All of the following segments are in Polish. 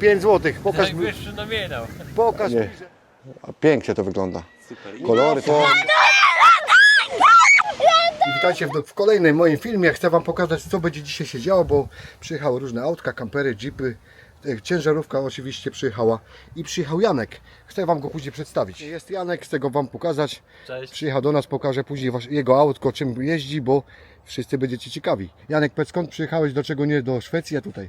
5 zł. Pokaż, mi- Najwyższy nominał. pokaż mi, że... Pięknie to wygląda. Kolory to... I witajcie w, w kolejnym moim filmie. Chcę Wam pokazać, co będzie dzisiaj się działo, bo przyjechały różne autka, kampery, jeepy. e, Ciężarówka oczywiście przyjechała i przyjechał Janek. Chcę Wam go później przedstawić. Jest Janek, chcę go Wam pokazać. Cześć. Przyjechał do nas, pokażę później wasz, jego autko, czym jeździ, bo wszyscy będziecie ciekawi. Janek, powiedz, skąd przyjechałeś, do czego nie do Szwecji, a tutaj?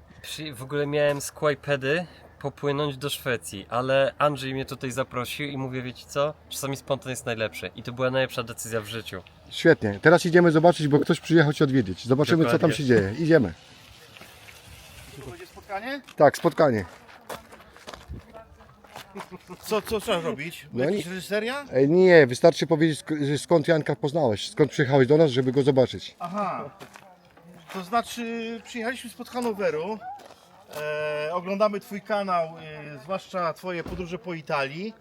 W ogóle miałem z Kłajpedy popłynąć do Szwecji, ale Andrzej mnie tutaj zaprosił i mówię, wiecie co? Czasami spontan jest najlepszy. I to była najlepsza decyzja w życiu. Świetnie. Teraz idziemy zobaczyć, bo ktoś przyjechał Cię odwiedzić. Zobaczymy, co tam Dokładnie. się dzieje. Idziemy. Będzie spotkanie? Tak, spotkanie. Co, co trzeba robić? No Jakaś nie- reżyseria? Nie, wystarczy powiedzieć, sk- skąd Janka poznałeś, skąd przyjechałeś do nas, żeby go zobaczyć. Aha. To znaczy, przyjechaliśmy spod Hanoweru. E, oglądamy Twój kanał, e, zwłaszcza Twoje podróże po Italii.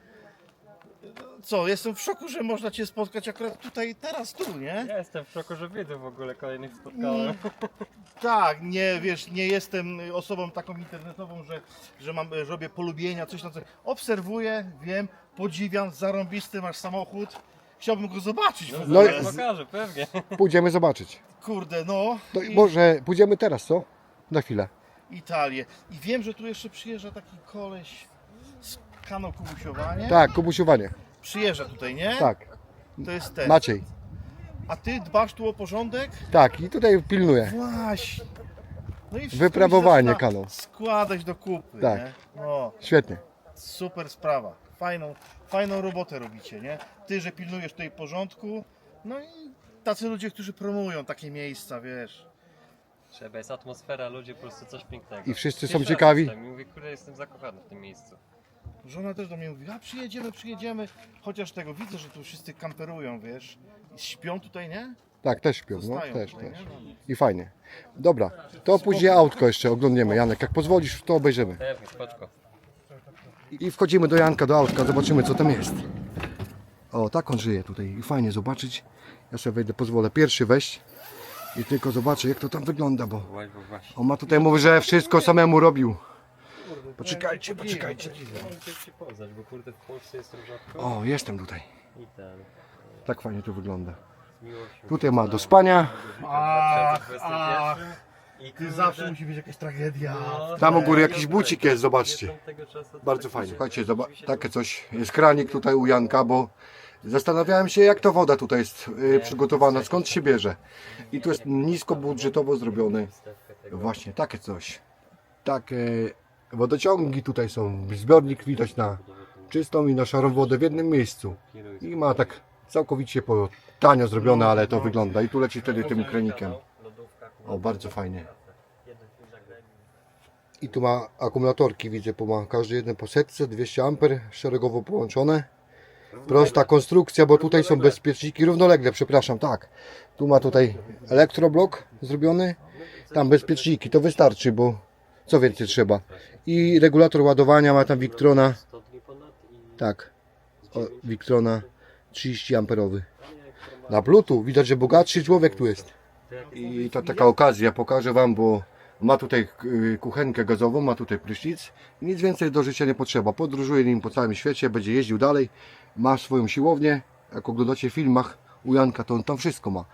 Co, jestem w szoku, że można Cię spotkać akurat tutaj, teraz, tu, nie? Ja jestem w szoku, że widzę w ogóle kolejnych spotkałem. Tak, nie, wiesz, nie jestem osobą taką internetową, że, że mam, że robię polubienia, coś tam, coś. Obserwuję, wiem, podziwiam, zarąbisty masz samochód. Chciałbym go zobaczyć w No ogóle. i- Pokażę, pewnie. Pójdziemy zobaczyć. Kurde, no. To I- może pójdziemy teraz, co? Na chwilę. Italię. I wiem, że tu jeszcze przyjeżdża taki koleś z kanał Kubusiowa, nie? Tak, kubusiowanie. Przyjeżdża tutaj, nie? Tak, To jest ten. Maciej. A ty dbasz tu o porządek? Tak, i tutaj pilnuję. Właśnie. No i wszystko Wyprawowanie się zaczyna kanał. Składać do kupy, Tak. nie? No, Świetnie. super sprawa. Fajną, fajną robotę robicie, nie? Ty, że pilnujesz tutaj porządku. No i tacy ludzie, którzy promują takie miejsca, wiesz. Trzeba, jest atmosfera, ludzie, po prostu coś pięknego. I wszyscy są Pierwszy raz ciekawi. Jestem. I mówię, kurde, jestem zakochany w tym miejscu. Żona też do mnie mówi, a przyjedziemy, przyjedziemy. Chociaż tego widzę, że tu wszyscy kamperują, wiesz. Śpią tutaj, nie? Tak, też śpią, no Zostają też, tutaj, też. nie? No. I fajnie. Dobra, to później autko jeszcze oglądniemy. Janek, jak pozwolisz, to obejrzymy. Pewnie, spoczko. I wchodzimy do Janka, do autka, zobaczymy co tam jest. O, tak on żyje tutaj i fajnie zobaczyć. Ja sobie wejdę, pozwolę pierwszy wejść i tylko zobaczę jak to tam wygląda, bo Właśnie, właśnie. on ma tutaj mówi, że wszystko samemu robił. Poczekajcie, poczekajcie. Chcę ci poznać, bo kurde w Polsce jestem rzadko. O, jestem tutaj. I ten. Tak fajnie to wygląda. z miłością Tutaj ma do spania. Ach, 2021. ach, I ty zawsze musi być jakaś tragedia. no, Tam u góry tak, jakiś tak, bucik jest, zobaczcie. Bardzo fajnie. Słuchajcie, rzeczywiście takie coś. Jest kranik tutaj u Janka, bo zastanawiałem się jak ta woda tutaj jest y, przygotowana, skąd się bierze. I tu jest niskobudżetowo zrobiony. Stawkę tego. Właśnie takie coś. Takie wodociągi tutaj są. Zbiornik widać na czystą i na szarą wodę w jednym miejscu. I ma tak całkowicie po tanio zrobione, ale to wygląda. I tu leci wtedy tym kranikiem. O, bardzo fajnie. I tu ma akumulatorki, widzę, po ma każdy jeden po setce, 200 A, szeregowo połączone. Prosta konstrukcja, bo tutaj są bezpieczniki równolegle, przepraszam, tak. Tu ma tutaj elektroblok zrobiony, tam bezpieczniki, to wystarczy, bo co więcej trzeba. I regulator ładowania ma tam Victrona, 100 dni ponad i tak, o, Victrona 30 amperowy. Na Bluetooth, widać, że bogatszy człowiek tu jest. I to taka okazja, pokażę Wam, bo ma tutaj y, kuchenkę gazową, ma tutaj prysznic. Nic więcej do życia nie potrzeba. Podróżuje nim po całym świecie, będzie jeździł dalej. Ma swoją siłownię. Jak oglądacie w filmach u Janka, to on tam wszystko ma.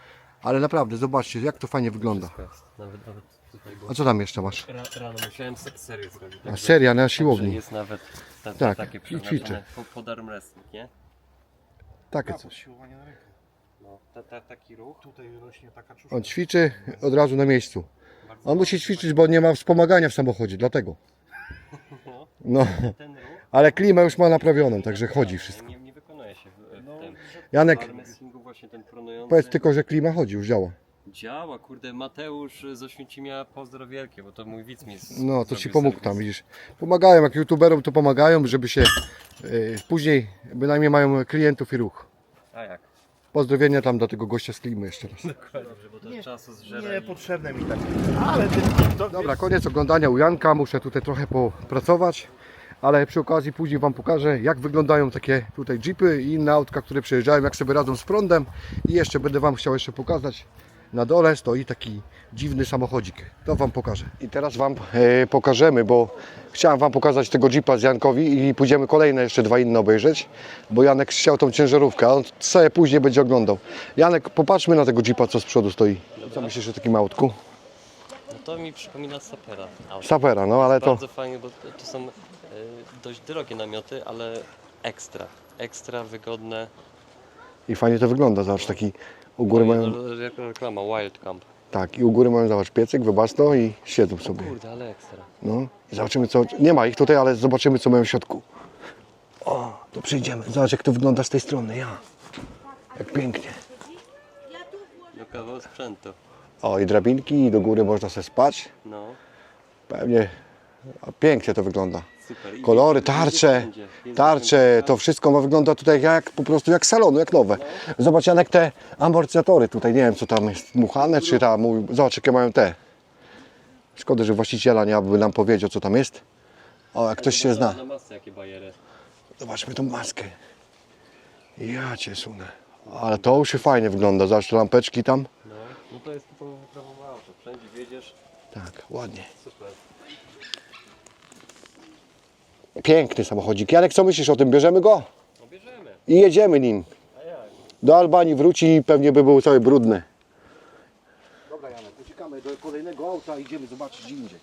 Ale naprawdę, zobaczcie, jak to fajnie wygląda. Nawet, nawet tutaj było. A co tam jeszcze masz? Ra, rano musiałem se- serię zrobić. A seria na siłowni. Jest nawet ta, Tak, takie i przeznaczone ćwiczę. po, pod arm wrestling, nie? Takie coś. Siłowanie na rękę. No, ta, ta, taki ruch. Tutaj rośnie taka czuszka. On ćwiczy od razu na miejscu. On musi ćwiczyć, bo nie ma wspomagania w samochodzie, dlatego. No, Ten ruch ale klimę już ma naprawioną, także chodzi wszystko. nie, nie wykonuje się w, w tym. Janek, arm wrestlingu właśnie ten pronujący powiedz tylko, że klima chodzi, już działa. Działa. Kurde, Mateusz z Oświęcimia pozdro wielkie, bo to mój widz mi z- No, to ci zrobił pomógł serwis. tam, widzisz. Pomagają, jak youtuberom to pomagają, żeby się y, później bynajmniej mają klientów i ruch. A jak? Pozdrowienia tam do tego gościa z klimy jeszcze raz. Dobrze, bo to Nie, czasu zżera Nie i- potrzebne mi takie. Ale ty, to, Dobra, koniec oglądania u Janka, muszę tutaj trochę popracować, ale przy okazji później Wam pokażę, jak wyglądają takie tutaj jeepy i inne autka, które przejeżdżają, jak sobie radzą z prądem i jeszcze będę Wam chciał jeszcze pokazać na dole stoi taki dziwny samochodzik. To Wam pokażę. I teraz Wam e, pokażemy, bo chciałem Wam pokazać tego Jeepa z Jankowi i pójdziemy kolejne jeszcze dwa inne obejrzeć, bo Janek chciał tą ciężarówkę, a on sobie później będzie oglądał. Janek, popatrzmy na tego Jeepa, co z przodu stoi. Co myślisz o takim autku? No to mi przypomina Sapera. auto. Sapera, no ale to... Bardzo fajnie, bo to, są e, dość drogie namioty, ale ekstra. Ekstra, wygodne. I fajnie to wygląda, zobacz, taki u góry mają... No, jak reklama, Wild Camp. Tak, i u góry mają, zobacz, piecyk, wybasto i siedzą sobie. Kurde, ale ekstra. No i zobaczymy co. Nie ma ich tutaj, ale zobaczymy co mają w środku. O, to przyjdziemy. Zobacz jak to wygląda z tej strony. Ja. Jak pięknie. No kawał sprzętu. O i drabinki, i do góry można sobie spać. No, Pewnie. A pięknie to wygląda. Kolory, tarcze, tarcze, to wszystko ma wygląda tutaj jak po prostu jak salonu, jak nowe. Zobacz Janek te amortyzatory tutaj, nie wiem co tam jest, dmuchane czy tam, zobacz jakie mają te. Szkoda, że właściciela nie aby nam powiedział co tam jest. O, jak ktoś się zna. Zobaczmy tą maskę. Ja cię sunę. Ale to już się fajnie wygląda. Zobacz te lampeczki tam. No, no to jest typowo wyprawowe auto. Wszędzie wiedziesz, Tak, ładnie. super. Piękny samochodzik. Janek, co myślisz o tym? Bierzemy go No bierzemy. i jedziemy nim. A jak? Do Albanii wróci i pewnie by był cały brudny. Dobra Janek, uciekamy do kolejnego auta i idziemy zobaczyć indziej.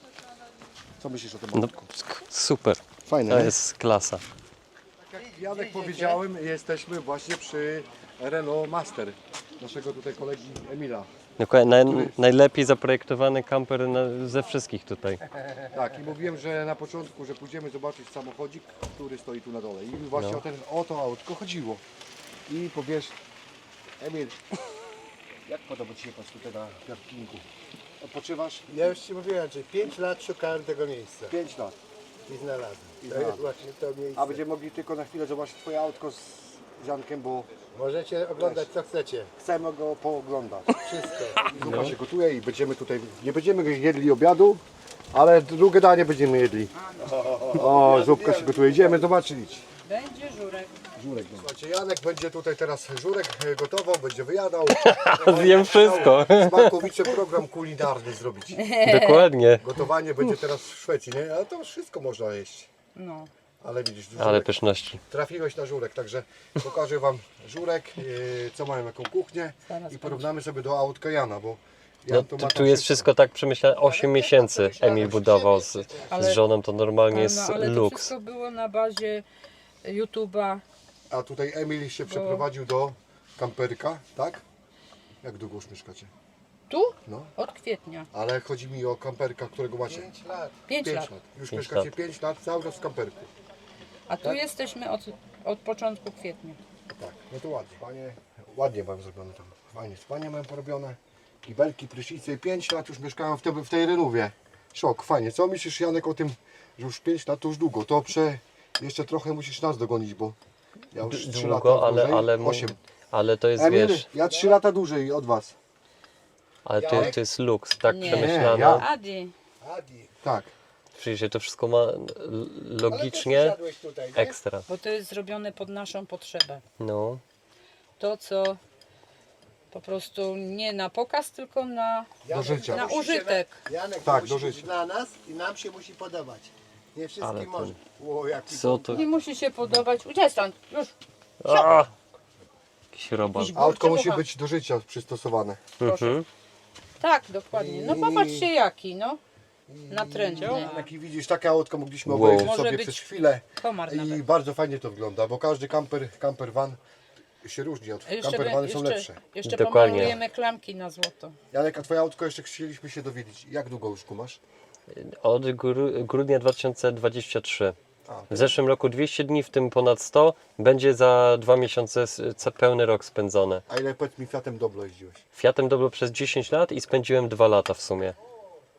Co myślisz o tym No, autku? sk- super. Fajne, To nie? jest klasa. Tak jak Janek powiedziałem, jesteśmy właśnie przy Renault Master. Naszego tutaj kolegi Emila. Dokładnie, naj, najlepiej zaprojektowany kamper na, ze wszystkich tutaj. Tak, i mówiłem, że na początku, że pójdziemy zobaczyć samochodzik, który stoi tu na dole. I właśnie No. o, ten, o to autko chodziło. I powiesz, Emil, jak podoba Ci się pas tutaj na parkingu? Odpoczywasz? Ja już Ci mówiłem, że 5 lat szukałem tego miejsca 5 lat. i znalazłem. I To znalazłem. jest właśnie to miejsce. A będziemy mogli tylko na chwilę zobaczyć Twoje autko z Jankiem, bo Możecie oglądać co chcecie. chcemy go pooglądać. Wszystko. Zupa się gotuje i będziemy tutaj, nie będziemy jedli obiadu, ale drugie danie będziemy jedli. O, zupka się gotuje, idziemy zobaczyć. Będzie żurek. Żurek. Słuchajcie, Janek będzie tutaj teraz żurek e, gotował, będzie wyjadał. Zjem wszystko. Z Markowiczem program kulinarny zrobić. Dokładnie. Gotowanie będzie teraz w Szwecji, nie? Ale to wszystko można jeść. No. Ale widzisz, żurek, Ale pyszności. trafiłeś na żurek, także pokażę Wam żurek, e, co mają, jaką kuchnię i porównamy sobie do autka Jana, bo Jan No, tu tu, ma tu tam jest wszystko tak przemyślane. 8 miesięcy Emil budował z, z Ale- żoną, to normalnie jest no, ale to luks. wszystko było na bazie YouTube'a. A tutaj Emil się przeprowadził do kamperka, tak? Jak długo już mieszkacie? Tu? No. Od kwietnia. Ale chodzi mi o kamperka, którego macie 5 lat. 5 5 lat. lat. Już Pięć mieszkacie lat. 5 lat cały czas w kamperku. A tu jesteśmy od, od początku kwietnia. Tak, no to ładnie. Panie, ładnie mam zrobione tam. Fajnie, spanie mam porobione. Kibelki, prysznice. 5 lat już mieszkałem w, te, w tej Renówie. Szok, fajnie. Co myślisz Janek o tym, że już 5 lat to już długo. To prze... jeszcze trochę musisz nas dogonić, bo ja już 3 lata Długo, ale, dłużej, ale, mu- 8. ale to jest, Emil, wiesz, ja 3 lata dłużej od Was. ale to, to jest luks, tak Nie. przemyślane. ja- Adi, Adi. Tak. Przecież to wszystko ma Ale logicznie usiadłeś tutaj, nie? ekstra. bo to jest zrobione pod naszą potrzebę. No, To, co po prostu nie na pokaz, tylko na, Janek życia. na musi się użytek. Na, Janek Tak, musi do być życia. dla nas i nam się musi podobać. Nie Ale wszystkim może. O, jaki co to? Nie musi się podobać. Uciekaj stąd, już. A! Jakiś robot. Autko burczy musi być do życia przystosowane. Mhm. Tak, dokładnie. No popatrzcie jaki, no. Natrętny. Jak i widzisz, takie autko mogliśmy Wow. obejrzeć Może sobie być przez chwilę. Komar I nawet. bardzo fajnie to wygląda, bo każdy kamper, camper van się różni od Jeszcze, camper vany są jeszcze, lepsze. jeszcze Dokładnie. pomalujemy klamki na złoto. Janek, a twoje autko jeszcze chcieliśmy się dowiedzieć, jak długo już kumasz? Od gru- grudnia 2023. A, W zeszłym roku 200 dni, w tym ponad 100. Będzie za dwa miesiące s- ca- pełny rok spędzony. a ile powiedz mi Fiatem Doblo jeździłeś? Fiatem Doblo przez 10 lat i spędziłem 2 lata w sumie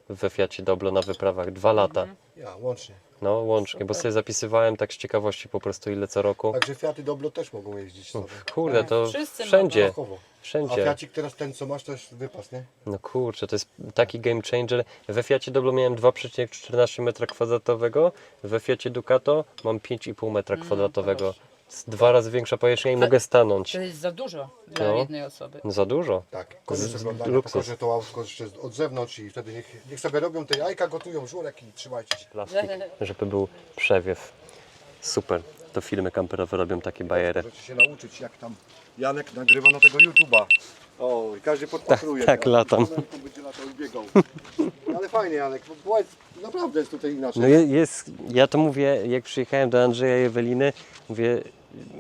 we Fiacie Doblo na wyprawach. 2 lata. Ja, łącznie. No łącznie, bo sobie zapisywałem tak z ciekawości po prostu ile co roku. Także Fiaty Doblo też mogą jeździć sobie. Kurde, to Wszyscy wszędzie. A wszędzie. Fiacik teraz ten co masz to jest wypas, nie? No kurczę, to jest taki game changer. We Fiacie Doblo miałem 2,14 m kwadratowego, we Fiacie Ducato mam 5,5 m kwadratowego. Jest dwa razy większa powierzchnia i mogę stanąć. To jest za dużo dla No. jednej osoby. No za dużo. Tak, koniec Z- oglądania, luksus. pokażę to autko jeszcze od zewnątrz i wtedy niech, niech sobie robią te jajka, gotują żurek i trzymajcie się. Plastik, żeby był przewiew. Super. To filmy kamperowe robią takie bajery. Możecie się nauczyć jak tam Janek nagrywa na tego YouTube'a. O, i każdy podpatruje. tak, nie? latam. Tu będzie latał i biegał. Ale fajnie Janek, bo powiedz, naprawdę jest tutaj inaczej. No je- jest, ja to mówię, jak przyjechałem do Andrzeja i Eweliny, mówię,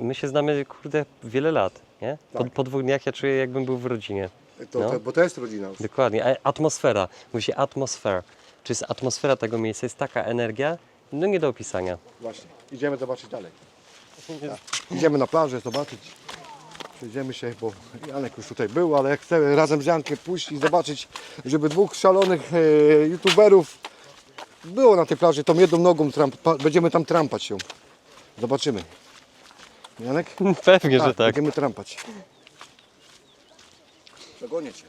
my się znamy, kurde, wiele lat, nie? Po, Tak. po dwóch dniach ja czuję, jakbym był w rodzinie. to, no. to, bo to jest rodzina. Dokładnie. A atmosfera. Mówi się atmosfera. Czy jest atmosfera tego miejsca? Jest taka energia, no nie do opisania. Właśnie. Idziemy zobaczyć dalej. Idziemy na plażę zobaczyć. Przejdziemy się, bo Janek już tutaj był, ale chcę razem z Jankiem pójść i zobaczyć, żeby dwóch szalonych e, youtuberów było na tej plaży, tą jedną nogą trampa, będziemy tam trampać ją. Zobaczymy. Janek? Pewnie, że tak. Będziemy trampać. Dogonię cię.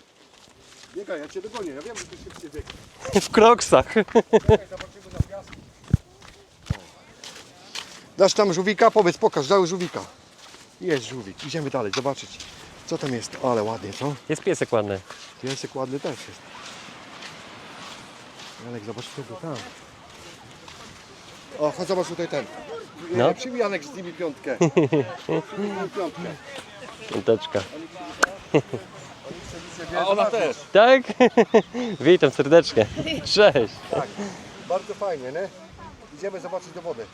Biegaj, ja cię dogonię. Ja wiem, że ty szybciej biegniesz. W kroksach. Dasz tam żółwika? Powiedz, pokaż, dał żółwika. Jest żółwik. Idziemy dalej, zobaczyć. Co tam jest? Ale ładnie, co? Jest piesek ładny. Piesek ładny też jest. Janek, zobacz tego tam. O, chodź zobacz tutaj ten. No. Przyjmij Janek z nimi piątkę. Przyjmij piątkę. Piąteczka. A ona też. Tak? Witam serdecznie. Cześć. Tak. Bardzo fajnie, nie? Idziemy zobaczyć do wody.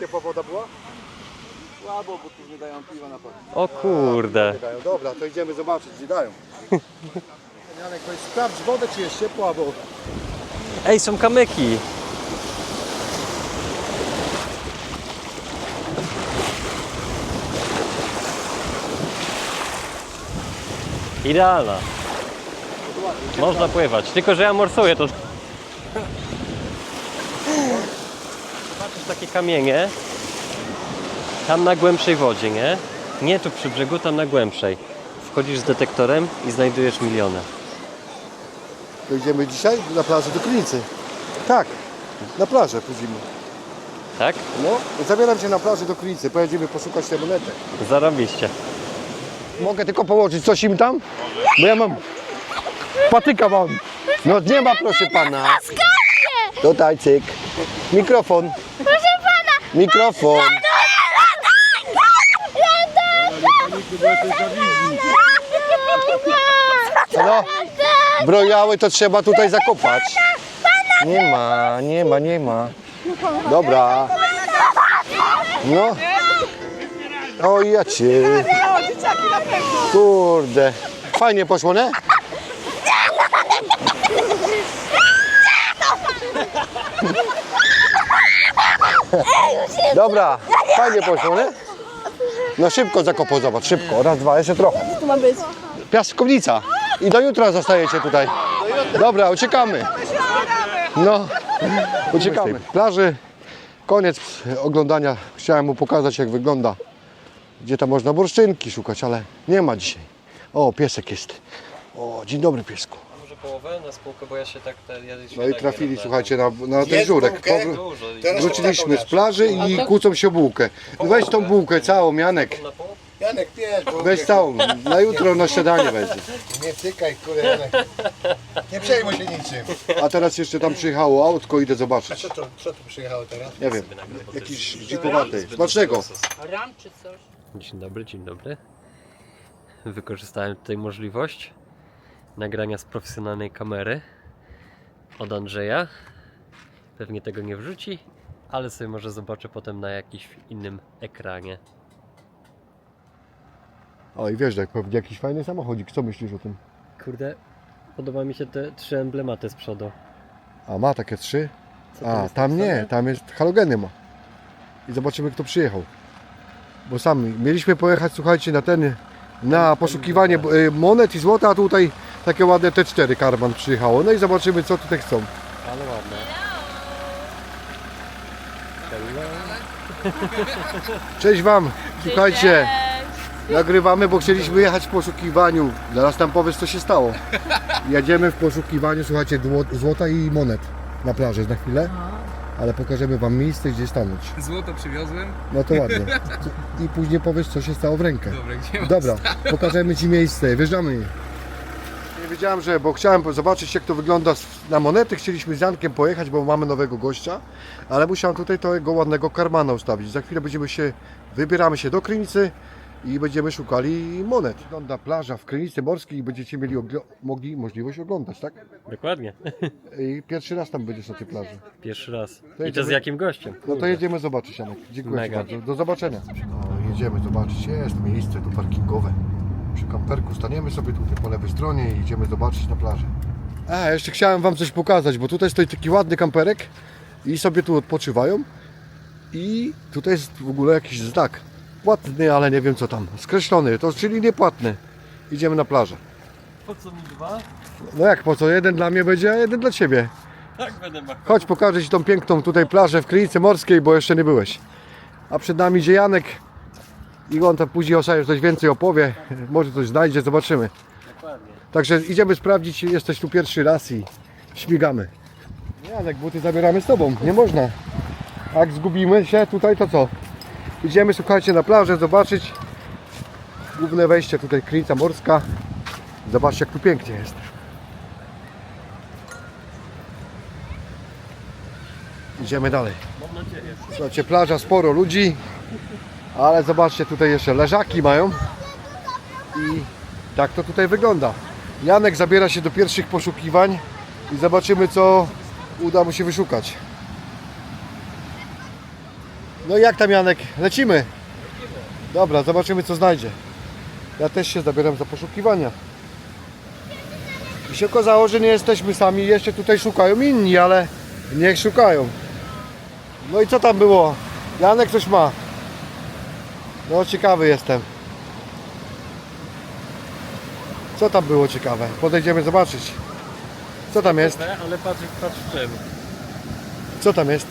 Ciepła woda była? Słabo, bo tu nie dają piwa na pewno. O kurde. Dają. Dobra, to idziemy zobaczyć, gdzie dają. Janek, weź sprawdź wodę, czy jest ciepła, bo Ej, są kamyki. Idealna. Można pływać, tylko że ja morsuję to. Zobaczysz takie kamienie. Tam na głębszej wodzie, nie? Nie tu przy brzegu, tam na głębszej. Wchodzisz z detektorem i znajdujesz miliony. to idziemy dzisiaj na plażę do Krynicy. Tak, na plażę pójdziemy. Tak? No, zabieram cię na plażę do Krynicy, pojedziemy poszukać te monety. Zarobiście. Mogę tylko położyć coś im tam? Bo ja mam. Patyka mam. No nie ma proszę pana. Tutaj cyk. Mikrofon. Proszę pana. Mikrofon. No, brojały to trzeba tutaj zakopać. Nie ma, nie ma, nie ma. Dobra. No. O ja cię. Kurde. Fajnie poszło, nie? Dobra, fajnie poszło, nie? No szybko zakopał, zobacz, szybko. Raz, dwa, jeszcze trochę. Tu ma być. Piaskownica. I do jutra zostajecie tutaj. Dobra, uciekamy. No, uciekamy. Plaży, koniec oglądania. Chciałem mu pokazać, jak wygląda. Gdzie tam można bursztynki szukać, ale nie ma dzisiaj. O, piesek jest. O, dzień dobry piesku. Może połowę na spółkę, bo ja się tak... Te, ja No i trafili, słuchajcie, na, na ten żurek. Powró- Dużo. Wróciliśmy z plaży i kłócą się o bułkę. Weź tą bułkę całą, Janek. Na pół? Janek, bierz, bo Weź całą. Na jutro na śniadanie weź. nie cykaj, kurde, Janek. Nie przejmuj się niczym. A teraz jeszcze tam przyjechało autko, idę A zobaczyć. co to, co tu przyjechało teraz? Nie wiem, jakiś dzipowaty. Smacznego. Ram czy coś? Dzień dobry, dzień dobry. Wykorzystałem tutaj możliwość nagrania z profesjonalnej kamery od Andrzeja. Pewnie tego nie wrzuci, ale sobie może zobaczę potem na jakimś innym ekranie. O i wiesz, jak pewnie jakiś fajny samochodzik. Co myślisz o tym? Kurde, podoba mi się te trzy emblematy z przodu. A ma takie trzy? Co A, jest tam nie, tam jest halogeny ma. I zobaczymy kto przyjechał. Bo sami mieliśmy pojechać, słuchajcie, na ten, na poszukiwanie y, monet i złota, a tutaj takie ładne T4 Karman przyjechało. No i zobaczymy co tutaj chcą. Ale ładne. Cześć Wam, słuchajcie, nagrywamy, bo chcieliśmy jechać w poszukiwaniu. Zaraz tam powiesz co się stało. Jedziemy w poszukiwaniu, słuchajcie, dło- złota i monet na plaży na chwilę. Ale pokażemy Wam miejsce, gdzie stanąć. Złoto przywiozłem. No to ładnie. I później powiesz, co się stało w rękę. Dobra, gdzie mam Dobra, pokażemy Ci miejsce, wjeżdżamy. Nie wiedziałem, że, bo chciałem zobaczyć jak to wygląda z- na monety, chcieliśmy z Jankiem pojechać, bo mamy nowego gościa, ale musiałem tutaj tego ładnego karmana ustawić. Za chwilę będziemy się, wybieramy się do Krynicy i będziemy szukali monet. Wygląda plaża w Krynicy Morskiej i będziecie mieli ogl- mogli możliwość oglądać, tak? Dokładnie. I pierwszy raz tam będziesz na tej plaży. Pierwszy raz. To I to z jakim gościem? No to jedziemy zobaczyć, Janek. Dziękuję Mega. bardzo. Do zobaczenia. No, jedziemy zobaczyć. Jest miejsce tu parkingowe. Przy kamperku staniemy sobie tutaj po lewej stronie i idziemy zobaczyć na plażę. A, jeszcze chciałem Wam coś pokazać, bo tutaj stoi taki ładny kamperek i sobie tu odpoczywają. I tutaj jest w ogóle jakiś znak. Płatny, ale nie wiem co tam. Skreślony, to czyli niepłatny. Idziemy na plażę. Po co mi dwa? No jak po co? Jeden dla mnie będzie, a jeden dla Ciebie. Tak będę machał. Chodź pokażę Ci tą piękną tutaj plażę w Krynicy Morskiej, bo jeszcze nie byłeś. A przed nami idzie Janek i on tam później o sobie coś więcej opowie. Może coś znajdzie, zobaczymy. Dokładnie. Także idziemy sprawdzić, jesteś tu pierwszy raz i śmigamy. Janek, buty zabieramy z Tobą, nie można. Jak zgubimy się tutaj, to co? Idziemy, słuchajcie, na plażę zobaczyć główne wejście tutaj, Krynica Morska. Zobaczcie, jak tu pięknie jest. Idziemy dalej. Słuchajcie, plaża, sporo ludzi, ale zobaczcie, tutaj jeszcze leżaki mają i tak to tutaj wygląda. Janek zabiera się do pierwszych poszukiwań i zobaczymy, co uda mu się wyszukać. No i jak tam Janek? Lecimy? Dobra, zobaczymy, co znajdzie. Ja też się zabieram za poszukiwania. I się okazało, że nie jesteśmy sami, jeszcze tutaj szukają inni, ale niech szukają. No i co tam było? Janek coś ma. No ciekawy jestem. Co tam było ciekawe? Podejdziemy zobaczyć. Co tam jest? Ale patrz, patrz w czym. Co tam jest?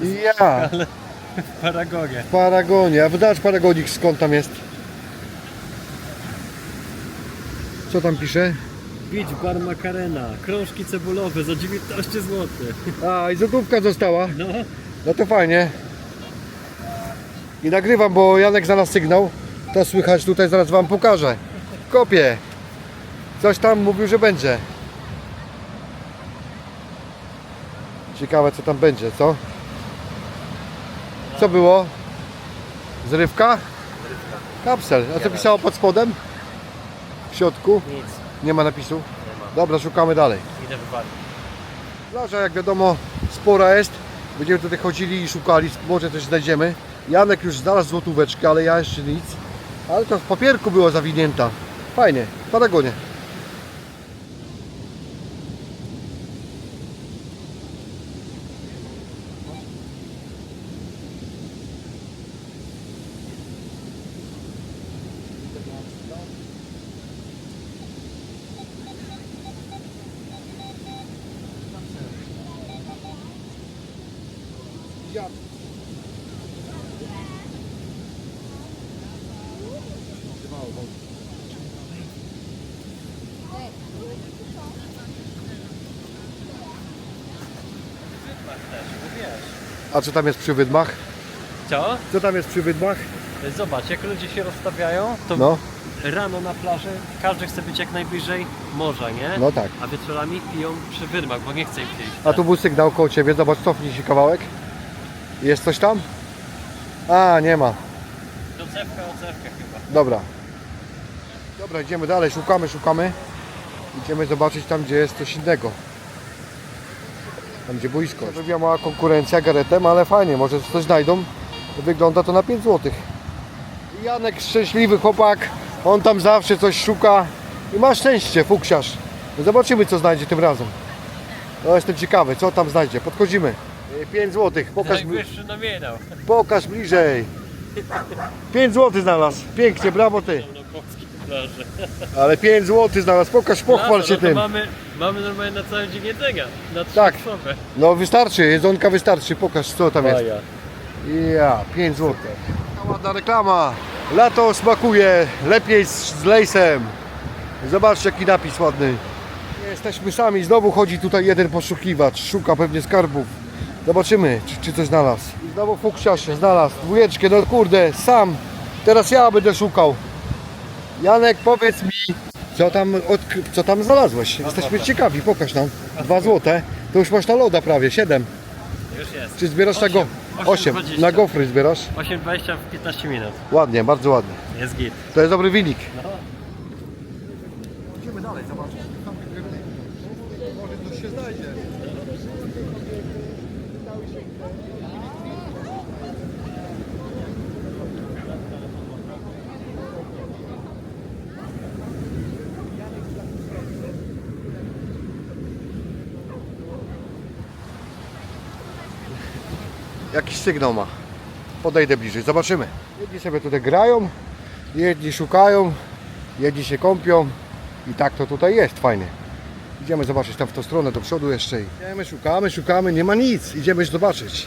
Ja, W Paragonie. w Paragonie. A wydacz Paragonik skąd tam jest? Co tam pisze? Beach Bar Macarena. Krążki cebulowe za 19 zł. A, i złotówka została. No. No to fajnie. I nagrywam, bo Janek znalazł sygnał. To słychać tutaj, zaraz Wam pokażę. Kopię. Coś tam mówił, że będzie. Ciekawe co tam będzie, co? Co było? Zrywka? Kapsel. A co pisało pod spodem? W środku? Nic. Nie ma napisu? Dobra, szukamy dalej. Idę wywalić. Plaża jak wiadomo spora jest. Będziemy tutaj chodzili i szukali, może coś znajdziemy. Janek już znalazł złotóweczkę, ale ja jeszcze nic. Ale to w papierku była zawinięta. Fajnie, w Paragonie. A co tam jest przy wydmach? Co? Co tam jest przy wydmach? Zobacz, jak ludzie się rozstawiają, to No, rano na plaży każdy chce być jak najbliżej morza, nie? no tak. A wieczorami piją przy wydmach, bo nie chce im pić. A tu był sygnał koło Ciebie, zobacz, cofnij się kawałek. Jest coś tam? A, nie ma. Docewka, ocewka chyba. Dobra. Dobra, idziemy dalej, szukamy, szukamy. Idziemy zobaczyć tam, gdzie jest coś innego. Tam, gdzie boisko. To była mała konkurencja garetem, ale fajnie, może coś znajdą. Wygląda to na 5 zł. Janek, szczęśliwy chłopak, on tam zawsze coś szuka i ma szczęście, fuksiarz. Zobaczymy, co znajdzie tym razem. No, jestem ciekawy, co tam znajdzie. Podchodzimy. 5 zł, pokaż, bli- pokaż bliżej. 5 zł znalazł. Pięknie, brawo ty. Plaży. Ale 5 zł znalazł, pokaż, pochwal się no to tym. Mamy, mamy normalnie na cały dzień jedzenia. Na trzy Tak. osoby. No wystarczy, jedzonka wystarczy, pokaż co tam jest. Baja. Ja, 5 zł. Ładna reklama. Lato smakuje lepiej z, z lejsem. Zobaczcie jaki napis ładny. Jesteśmy sami, znowu chodzi tutaj jeden poszukiwacz, szuka pewnie skarbów. Zobaczymy, czy, czy coś znalazł. I znowu Fuksia się znalazł. Dwójeczkę, no kurde, sam. Teraz ja będę szukał. Janek, powiedz mi, co tam, odkry- co tam znalazłeś? Jesteśmy ciekawi, pokaż nam. Dwa złote. To już masz na loda prawie, siedem. Już jest. Czy zbierasz na go? Osiem. Osiem. 8,20. Na gofry zbierasz? 8,20 w 15 minut. Ładnie, bardzo ładnie. Jest git. To jest dobry wynik. No. Jakiś sygnał ma. Podejdę bliżej, zobaczymy. Jedni sobie tutaj grają, jedni szukają, jedni się kąpią i tak to tutaj jest fajnie. Idziemy zobaczyć tam w tą stronę do przodu jeszcze. Idziemy, szukamy, szukamy, nie ma nic. Idziemy zobaczyć.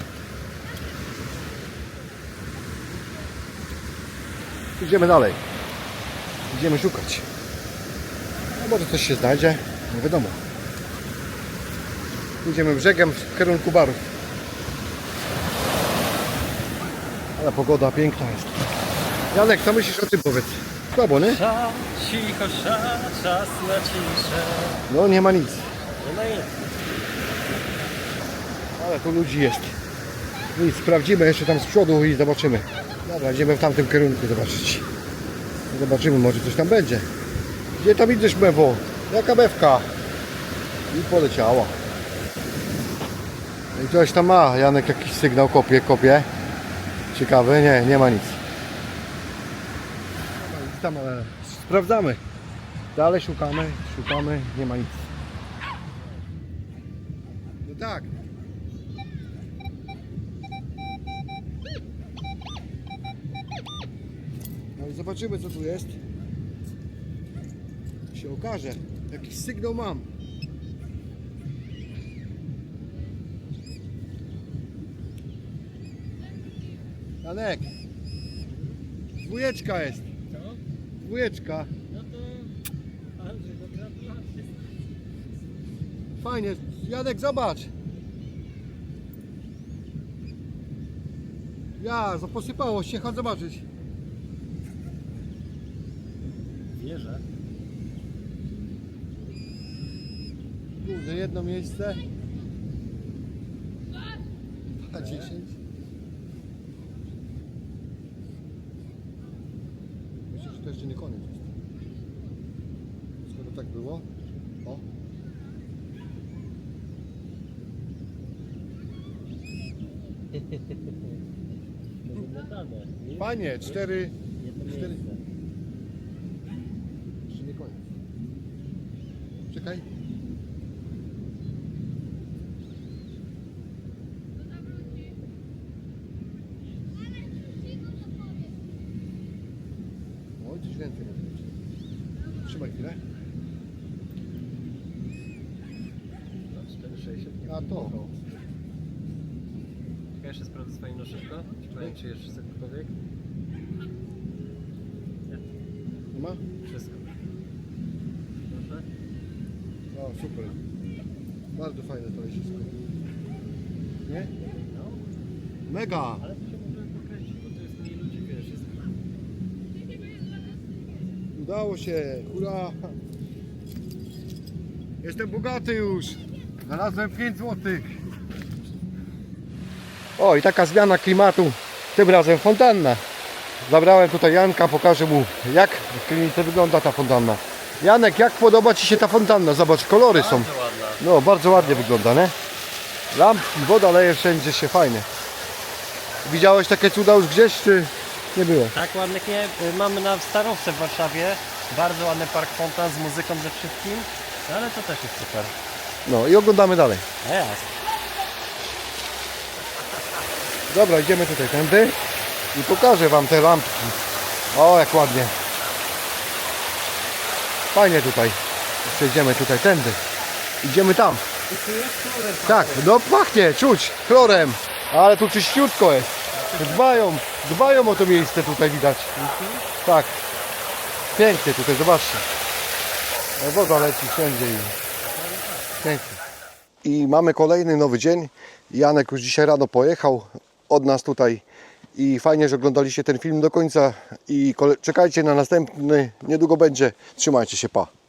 Idziemy dalej. Idziemy szukać. No może coś się znajdzie, nie wiadomo. Idziemy brzegiem w kierunku barów. Ale pogoda piękna jest. Janek, co myślisz o tym powiedz? Słabo, nie? Sza, cicho, sza, czas na ciszę. No nie ma nic. No no jest. Ale tu ludzi jest. Nic, sprawdzimy jeszcze tam z przodu i zobaczymy. Dobra, idziemy w tamtym kierunku zobaczyć. Zobaczymy, może coś tam będzie. Gdzie tam idziesz, Mewo? Jaka bewka? I poleciała. I coś tam ma. Janek jakiś sygnał kopie, kopie. Ciekawy? Nie, nie ma nic. Tam, ale sprawdzamy. Dalej szukamy, szukamy, nie ma nic. No tak. No i zobaczymy co tu jest. Się okaże. Jakiś sygnał mam. Janek. Dwójeczka jest. Dwójeczka. Fajnie. Janek, zobacz. Ja, za- posypało się, chodź zobaczyć. Wierzę. Kurde, jedno miejsce. 10. Myślę, że to jeszcze nie koniec jest. Skoro tak było. O. Panie, cztery. cztery. Jeszcze nie koniec. Czekaj. Oj, coś więcej może być. Trzymaj chwilę. A to. Ja jeszcze sprawdzę swoim na szybko. Czy powiem, czy jeszcze cokolwiek? Nie ma? Wszystko. Proszę. O, super. Bardzo fajne to jest wszystko. Nie? No, Mega! ale to się może pokręcić, bo to jest mniej ludzi, wiesz, jest... Udało się! Hurra! Jestem bogaty już! Znalazłem 5 złotych. O, i taka zmiana klimatu. Tym razem fontanna. Zabrałem tutaj Janka, pokażę mu jak w klinice wygląda ta fontanna. Janek, jak podoba Ci się ta fontanna? Zobacz, kolory są. No, bardzo ładnie wygląda, nie? Lampki, woda leje wszędzie się fajnie. Widziałeś takie cuda już gdzieś, czy nie było? Tak ładnych nie. y, Mamy na Starowce w Warszawie bardzo ładny park fontan z muzyką ze wszystkim. No ale to też jest super. No i oglądamy dalej. A jasne. Dobra, idziemy tutaj tędy i pokażę Wam te lampki. O, jak ładnie. Fajnie tutaj. Przejdziemy tutaj tędy. Idziemy tam. Tak, no pachnie, czuć chlorem. Ale tu czyściutko jest. Dbają, dbają o to miejsce tutaj widać. Tak. Pięknie tutaj, zobaczcie. No, Woda leci wszędzie i pięknie. i mamy kolejny nowy dzień. Janek już dzisiaj rano pojechał od nas tutaj i fajnie, że oglądaliście ten film do końca i czekajcie na następny, niedługo będzie. Trzymajcie się, pa.